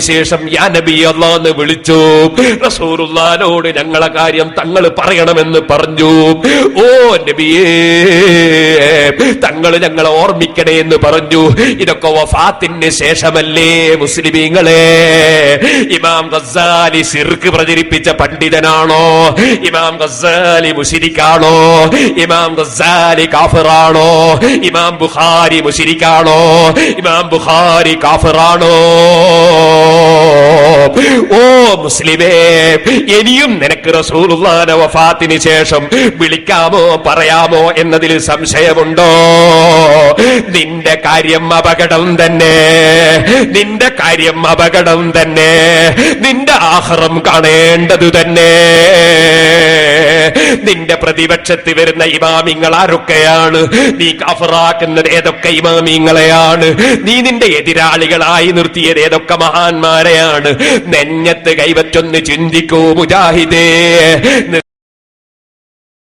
ശേഷം യാ വിളിച്ചു. റസൂറുല്ലാനോട് ഞങ്ങളെ കാര്യം തങ്ങൾ പറയണമെന്ന് പറഞ്ഞു. ഓ നബിയേ തങ്ങൾ ഞങ്ങളെ ഓർമ്മിക്കണേ എന്ന് പറഞ്ഞു. ഇതൊക്കെ വഫാത്തിന് ശേഷമല്ലേ മുസ്ലിമീങ്ങളെ? ഇമാം ഗസാലി സിർക്ക് പ്രചരിപ്പിച്ച പണ്ഡിതനാണോ? ഇമാം ഗസാലി മുഷിരിക്കാണോ ഇമാം ഗസാലി കാഫിറാണോ? ഇമാം ബുഖാരി മുഷിരിക്കാണോ ഇമാം ബുഖാരി കാഫിറാണോ? ഓ മുസ്ലിമേ ഇനിയും നിനക്ക് റസൂലുള്ളാന വഫാത്തിന് ശേഷം വിളിക്കാമോ പറയാമോ എന്നതിൽ സംശയമുണ്ടോ? നിന്റെ കാര്യം അപകടം തന്നെ നിന്റെ കാര്യം അപകടം തന്നെ നിന്റെ ആഹ്റം കാണേണ്ടതു തന്നെ. നിന്റെ പ്രതിപക്ഷത്ത് വരുന്ന ഇമാമിങ്ങൾ ആരൊക്കെയാണ്? നീ കഫറാക്കുന്നത് ഏതൊക്കെ ഇമാമിങ്ങളെയാണ്? നീ നിന്റെ എതിരാളികളായി നിർത്തിയത് ഏതൊക്കെ മഹാന്മാരെയാണ്? നെഞ്ഞത്ത് കൈവറ്റൊന്ന് ചിന്തിക്കൂ മുജാഹിദേ.